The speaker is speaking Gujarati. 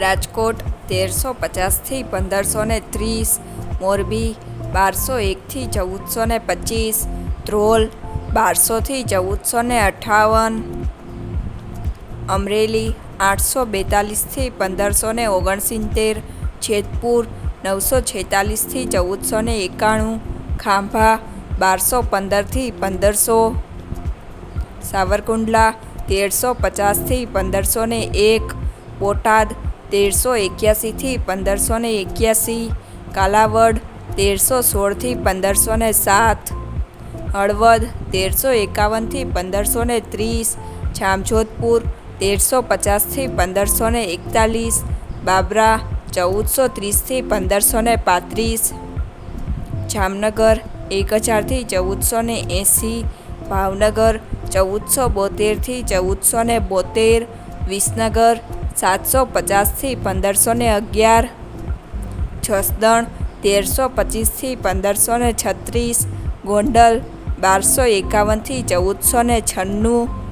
રાજકોટ તેરસો પચાસથી પંદરસો ને ત્રીસ, મોરબી બારસો એકથી ચૌદસો ને પચીસ, ધ્રોલ બારસોથી ચૌદસો ને અઠાવન, અમરેલી આઠસો બેતાલીસથી પંદરસો ને ઓગણસિત્તેર, જેતપુર નવસો છેતાલીસથી ચૌદસો ને એકાણું, ખાંભા બારસો પંદરથી પંદરસો, સાવરકુંડલા તેરસો પચાસથી પંદરસો ને એક, બોટાદ તેરસો એક્યાસીથી પંદરસો ને એક્યાસી, કાલાવડ તેરસો સોળથી પંદરસો ને સાત, હળવદ તેરસો એકાવનથી પંદરસો ને ત્રીસ, જામજોધપુર તેરસો પચાસથી પંદરસો ને એકતાલીસ, બાબરા ચૌદસો ત્રીસથી પંદરસો ને પાંત્રીસ, જામનગર એક હજારથી ચૌદસો ને એંસી, ભાવનગર ચૌદસો બોતેરથી ચૌદસો ને બોતેર, વિસનગર સાતસો પચાસથી પંદરસો ને અગિયાર જસદણ તેરસો પચીસથી પંદરસો ને છત્રીસ, ગોંડલ બારસો એકાવનથી ચૌદસો ને છન્નું